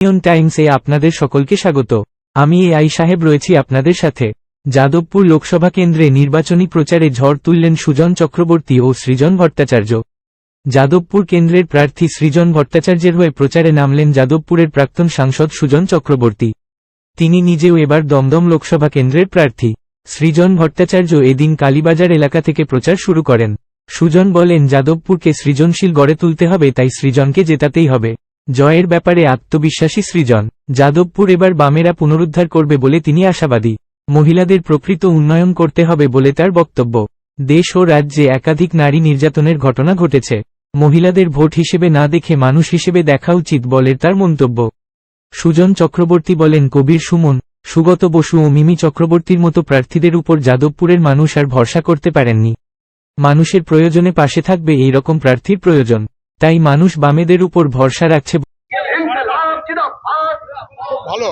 Union টাইমসে আপনাদের সকলকে স্বাগত। আমি এ আই সাহেব রয়েছি আপনাদের সাথে। যাদবপুর লোকসভা কেন্দ্রে নির্বাচনী প্রচারে ঝড় তুললেন সুজন চক্রবর্তী ও সৃজন ভট্টাচার্য। যাদবপুর কেন্দ্রের প্রার্থী সৃজন ভট্টাচার্যের হয়ে প্রচারে নামলেন যাদবপুরের প্রাক্তন সাংসদ সুজন চক্রবর্তী। তিনি নিজেও এবার দমদম লোকসভা কেন্দ্রের প্রার্থী। সৃজন ভট্টাচার্য এদিন কালীবাজার এলাকা থেকে প্রচার শুরু করেন। সুজন বলেন, যাদবপুরকে সৃজনশীল গড়ে তুলতে হবে, তাই সৃজনকে জেতাতেই হবে। জয়ের ব্যাপারে আত্মবিশ্বাসী সৃজন। যাদবপুর এবার বামেরা পুনরুদ্ধার করবে বলে তিনি আশাবাদী। মহিলাদের প্রকৃত উন্নয়ন করতে হবে বলে তার বক্তব্য। দেশ ও রাজ্যে একাধিক নারী নির্যাতনের ঘটনা ঘটেছে। মহিলাদের ভোট হিসেবে না দেখে মানুষ হিসেবে দেখা উচিত বলে তার মন্তব্য। সুজন চক্রবর্তী বলেন, কবির সুমন, সুগত বসু ও মিমি চক্রবর্তীর মতো প্রার্থীদের উপর যাদবপুরের মানুষ আর ভরসা করতে পারেননি। মানুষের প্রয়োজনে পাশে থাকবে এই রকম প্রার্থীর প্রয়োজন। তাই মানুষ বামেদের উপর ভরসা রাখছে ভালো।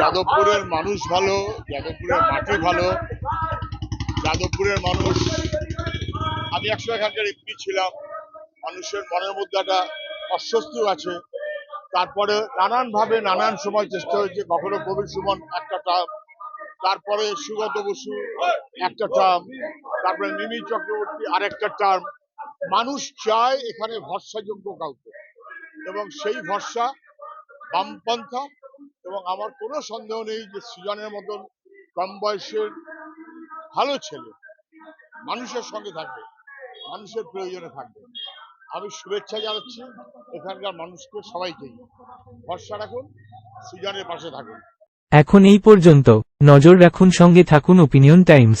যাদবপুরের মানুষ ভালো, যাদবপুরের মাটি ভালো। যাদবপুরের মানুষ, আমি একশো এখানকার এমপি ছিলাম। মানুষের মনের মধ্যে একটা অস্বস্তিও আছে। তারপরে নানান ভাবে নানান সময় চেষ্টা হয়েছে। কখনো কবির সুমন একটা টার্ম, তারপরে সুগত বসু একটা টার্ম, তারপরে মিমি চক্রবর্তী আরেকটা টার্ম মানুষ চায় এখানে ভরসাযোগ্য কাউকে। এবং সেই ভরসা বামপন্থা এবং আমার কোনো সন্দেহ নেই যে সৃজনের মতন কম বয়সের ভালো ছেলে মানুষের সঙ্গে থাকবে, মানুষের প্রয়োজনে থাকবে। আমি শুভেচ্ছা জানাচ্ছি এখানকার মানুষকে সবাইকেই। ভরসা রাখুন, সৃজনের পাশে থাকুন। এখন এই পর্যন্ত। নজর রাখুন, সঙ্গে থাকুন ওপিনিয়ন টাইমস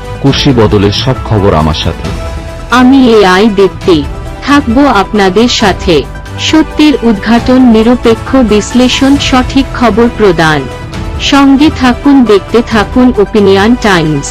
কুর্সি বদলে সব খবর আমার সাথে। আমি এআই দেখতে থাকব আপনাদের সাথে। সত্যের উদ্ঘাটন, নিরপেক্ষ বিশ্লেষণ, সঠিক খবর প্রদান। সঙ্গে থাকুন, দেখতে থাকুন ওপিনিয়ন টাইমস